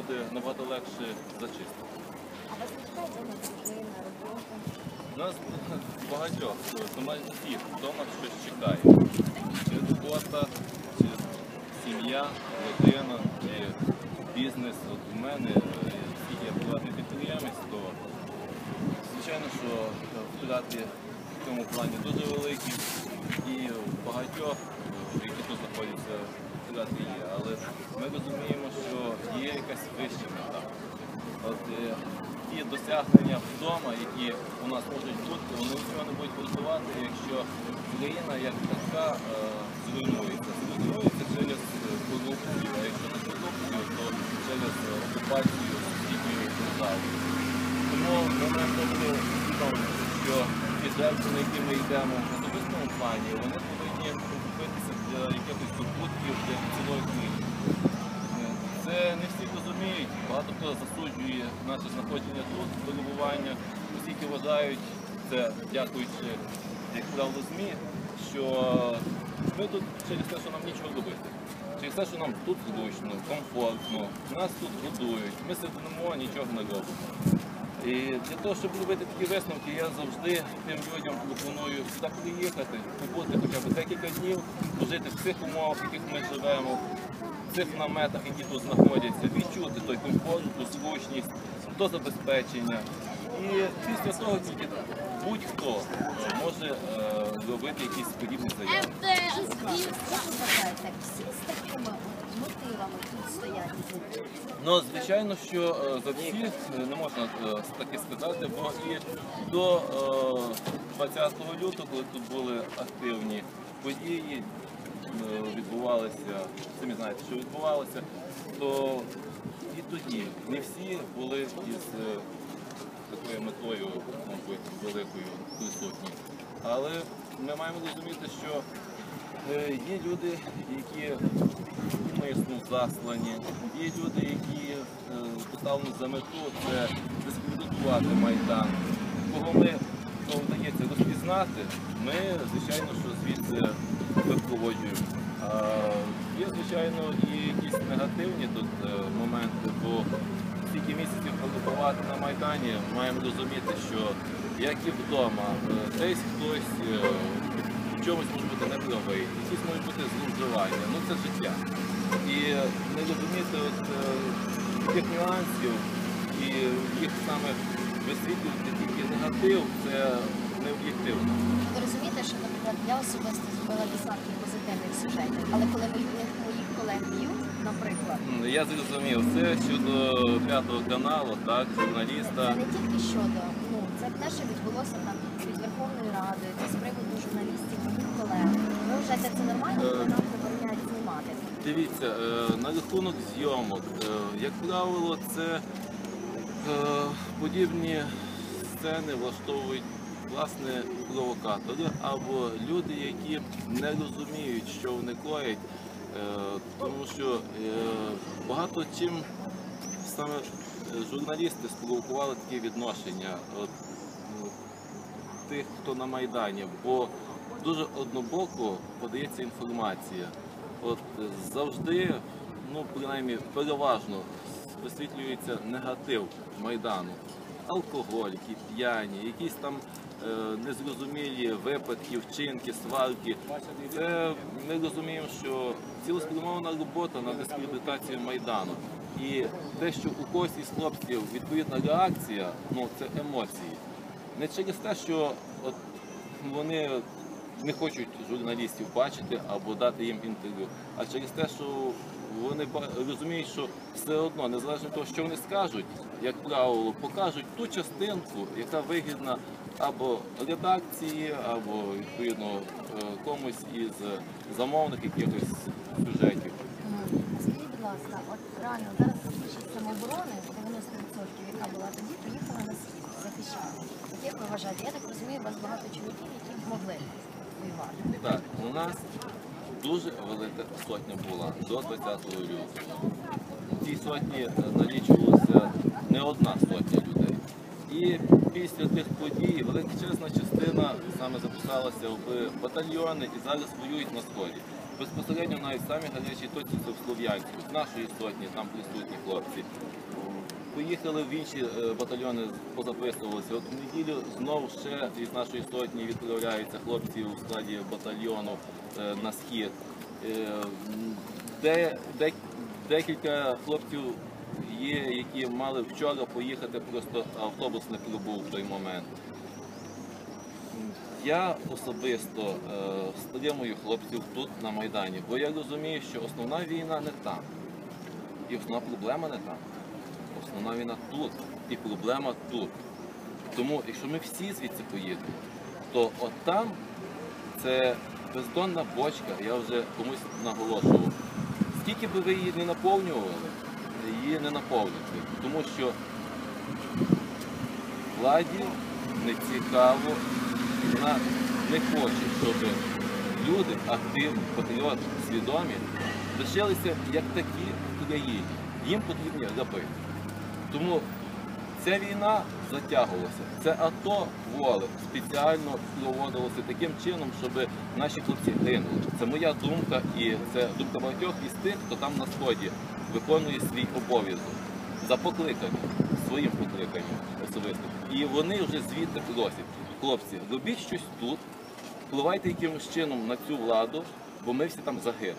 буде набагато легше зачистити. А вас не чекають дружина, робота? Нас багатьох, немає всіх вдома щось чекає. Чи робота, чи сім'я, родина, чи бізнес. От у мене е, оскільки приватний підприємець, то звичайно, що е, втрати в цьому плані дуже великі і багатьох, е, які тут знаходяться, втрати є. Але ми розуміємо, є якась вища мета. От е, ті досягнення вдома, які у нас можуть бути, вони нічого не будуть вартувати, якщо країна як така е, зруйнується. Зруйнується через корупцію, а якщо не корупцію, то через окупацію сусідньої держави. Тому ми маємо бути усвідомлювати, що ті жертви, на які ми йдемо в особистому плані, вони повинні купитися для якихось здобутків для цілої країни. Це не всі розуміють. Багато хто засуджує наше знаходження тут, перебування, оскільки вважають це, дякуючи, як правило, ЗМІ, що ми тут через те, що нам нічого робити. Через те, що нам тут зручно, комфортно, нас тут годують, ми сидимо, нічого не робимо. І для того, щоб робити такі висновки, я завжди тим людям пропоную сюди приїхати, побути хоча б декілька днів, пожити в цих умовах, в яких ми живемо, в цих наметах, які тут знаходяться, відчути той комфорт, ту звучність, то забезпечення. І після того тільки будь-хто може е, робити якісь подібні заяви. Всі з такими мотивами тут стоять? Ну, звичайно, що е, за всіх е, не можна е, таки сказати, бо і до е, 20 лютого, коли тут були активні події, е, відбувалися, самі знаєте, що відбувалося, то і тоді не всі були із е, такою метою, мабуть, великою присутні. Але ми маємо розуміти, що е, є люди, які умисно заслані, є люди, які е, поставлені за мету це дискредитувати Майдан. Кого ми кого вдається розпізнати, ми, звичайно, що звідси випроводжуємо. Є, звичайно, і якісь негативні тут е, моменти, бо стільки місяців перебувати на Майдані, маємо розуміти, що як і вдома, е, десь хтось е, в чомусь може бути неправий, якісь можуть бути зловживання, ну це життя. І не розуміти от, е, тих нюансів і їх саме висвітлювати тільки негатив, це не об'єктивно. Ви розумієте, що, наприклад, я особисто зробила десятки позитивних сюжетів, але коли моїх моїх колег б'ють, наприклад, Я зрозумів, це щодо п'ятого каналу, так, журналіста. це не тільки щодо, ну це те, що відбулося там від Верховної Ради, це з приводу журналістів, моїх колег. Ви вважаєте, це нормально, коли нам забороняють знімати? Дивіться, е, на рахунок зйомок, е, як правило, це е, подібні сцени влаштовують власне провокатори або люди, які не розуміють, що вони коять, е, тому що е, багато чим саме е, журналісти спровокували такі відношення ну, тих, хто на Майдані, бо дуже однобоко подається інформація. От завжди, ну принаймні переважно висвітлюється негатив Майдану. Алкоголіки, п'яні, якісь там е, незрозумілі випадки, вчинки, сварки. Це ми розуміємо, що цілеспрямована робота на дискредитацію Майдану. І те, що у когось із хлопців відповідна реакція, ну це емоції. Не через те, що от вони не хочуть журналістів бачити або дати їм інтерв'ю, а через те, що вони розуміють, що все одно, незалежно від того, що вони скажуть, як правило, покажуть ту частинку, яка вигідна або редакції, або відповідно е, комусь із замовників якихось сюжетів. А Скажіть, будь ласка, от реально зараз більшість самооборони 90%, яка була тоді, приїхала на схід захищати. От Як ви вважаєте? Я так розумію, у вас багато чоловіків, які б могли воювати. Так, у нас дуже велика сотня була до 20 лютого. В цій сотні е, налічувалося не одна сотня людей. І після тих подій величезна частина саме записалася в батальйони і зараз воюють на сході. безпосередньо навіть самі гарячі точці це в Слов'янську, з нашої сотні, там присутні хлопці. Поїхали в інші е, батальйони, позаписувалися. От в неділю знову ще із нашої сотні відправляються хлопці у складі батальйону е, на схід. Е, Де, де, декілька хлопців є, які мали вчора поїхати, просто автобус не прибув в той момент. Я особисто е, стримую хлопців тут на Майдані, бо я розумію, що основна війна не там. І основна проблема не там. Основна війна тут. І проблема тут. Тому, якщо ми всі звідси поїдемо, то от там це бездонна бочка, я вже комусь наголошував. Скільки би ви її не наповнювали, її не наповните. Тому що владі не цікаво, вона не хоче, щоб люди, активні, патріоти, свідомі, лишилися як такі в країні. Їм потрібні раби. Тому ця війна затягувалася. Це АТО воле спеціально проводилося таким чином, щоб наші хлопці гинули. Це моя думка і це думка багатьох із тих, хто там на сході виконує свій обов'язок за покликанням, своїм покликанням особисто. І вони вже звідти просять. Хлопці, робіть щось тут, впливайте якимось чином на цю владу, бо ми всі там загинемо.